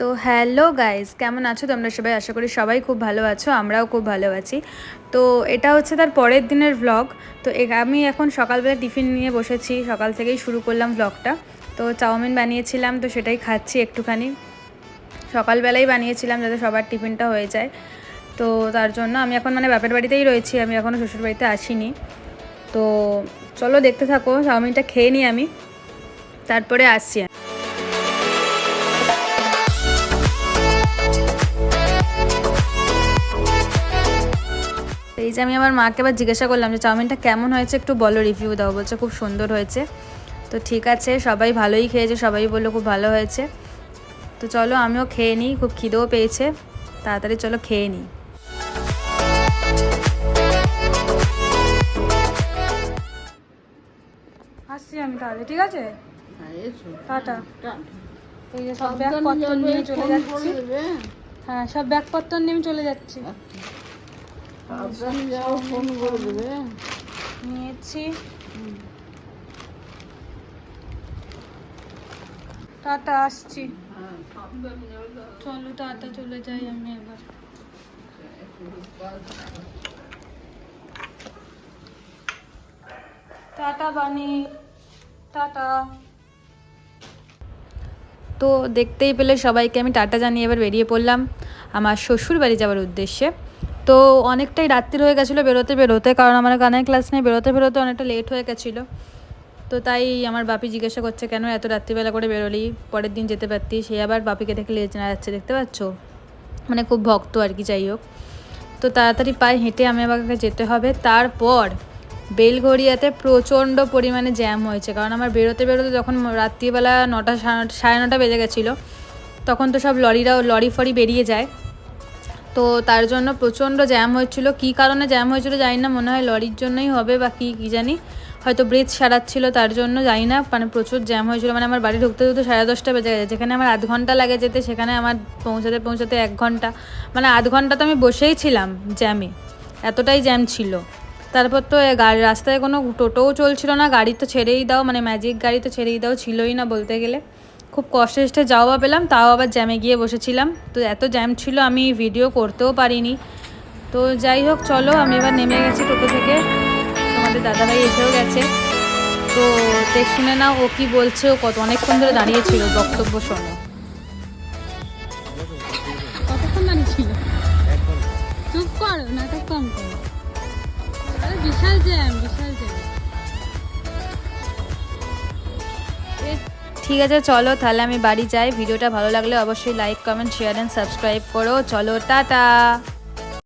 তো hello guys, কেমন আছো তোমরা সবাই? আশা করি সবাই খুব ভালো আছো, আমরাও খুব ভালো আছি। তো এটা হচ্ছে তার পরের দিনের ভ্লগ তো আমি এখন সকালবেলা টিফিন নিয়ে বসেছি, সকাল থেকেই শুরু করলাম ভ্লগটা তো চাউমিন বানিয়েছিলাম, তো সেটাই খাচ্ছি একটুখানি। সকালবেলাই বানিয়েছিলাম যাতে সবার টিফিনটা হয়ে যায়। তো তার জন্য আমি এখন মানে বাপের বাড়িতেই রয়েছি, আমি এখনও শ্বশুর বাড়িতে আসিনি। তো চলো দেখতে থাকো, চাউমিনটা খেয়ে নিই আমি। তারপরে আসছি তো এই যে আমি আমার মাকে আবার জিজ্ঞাসা করলাম যে চাউমিনটা কেমন হয়েছে একটু বলো রিভিউ দাও। বলছে খুব সুন্দর হয়েছে। তো ঠিক আছে সবাই ভালোই খেয়েছে সবাই বলল খুব ভালো হয়েছে। তো চলো আমিও খেয়ে নিই খুব খিদেও পেয়েছে। তাড়াতাড়ি চলো খেয়ে নিই। আসছি আমি তাহলে ঠিক আছে? টাটা। এই যে সব ব্যাগপত্র নিয়ে চলে যাচ্ছি। হ্যাঁ সব ব্যাগপত্র নিয়ে চলে যাচ্ছি। দেবে নিয়েছি। টাটা, আসছি। চলো, টাটা, চলে যাই আমি এবার। Tata, bunny. টাটা। তো দেখতেই পেলে সবাইকে, আমি টাটা জানিয়ে এবার বেরিয়ে পড়লাম আমার শ্বশুর বাড়ি যাওয়ার উদ্দেশ্যে। তো অনেকটাই রাত্রির হয়ে গেছিল বেরোতে বেরোতে, কারণ আমার গানের ক্লাস নিয়ে বেরোতে বেরোতে অনেকটা লেট হয়ে গেছিল। তো তাই আমার বাপি জিজ্ঞাসা করছে, কেন এত রাত্রিবেলা করে বেরোলি? পরের দিন যেতে পারতি? সে আবার বাপিকে দেখে লেজ না যাচ্ছে দেখতে পাচ্ছ? মানে খুব ভক্ত আর কি, যাই হোক। তো তাড়াতাড়ি পায়ে হেঁটে আমি আমাকে যেতে হবে। তারপর বেলঘড়িয়াতে প্রচণ্ড পরিমাণে জ্যাম হয়েছে, কারণ আমার বেরোতে বেরোতে যখন রাত্রিবেলা নটা, সাড়ে নটা- সাড়ে নটা বেজে গেছিল, তখন তো সব লরিরাও লরি ফরি বেরিয়ে যায়। তো তার জন্য প্রচণ্ড জ্যাম হয়েছিল। কী কারণে জ্যাম হয়েছিল জানি না, মনে হয় লরির জন্যই হবে বা কী কী জানি। হয়তো ব্রিজ সারাচ্ছিল তার জন্য, জানি না। মানে প্রচুর জ্যাম হয়েছিল। মানে আমার বাড়ি ঢুকতে ঢুকতে সাড়ে দশটা বেজে গেছে। যেখানে আমার আধ ঘণ্টা লাগে যেতে, সেখানে আমার পৌঁছাতে পৌঁছাতে এক ঘণ্টা। মানে আধ ঘণ্টা তো আমি বসেই ছিলাম জ্যামে। এতটাই জ্যাম ছিল। তারপর তো গাড়ি রাস্তায় কোনো টোটোও চলছিল না। গাড়ি তো ছেড়েই দাও মানে ম্যাজিক গাড়ি তো ছেড়েই দাও, ছিলই না বলতে গেলে। খুব কষ্টে কষ্টে যাওয়া পেলাম, তাও আবার জ্যামে গিয়ে বসেছিলাম। তো এত জ্যাম ছিল, আমি ভিডিও করতেও পারিনি। তো যাই হোক, চলো, আমি এবার নেমে গেছি টোটো থেকে। তোমাদের দাদাভাই এসেও গেছে। তো দেখ, শুনে নাও, ও কি বলছে, ও কত অনেকক্ষণ ধরে দাঁড়িয়েছিল বক্তব্য শোনো। বিশাল জ্যাম বিশাল ঠিক আছে, চলো তাহলে আমি বাড়ি যাই। ভিডিওটা ভালো লাগলে অবশ্যই like comment share and subscribe করো। চলো, টাটা!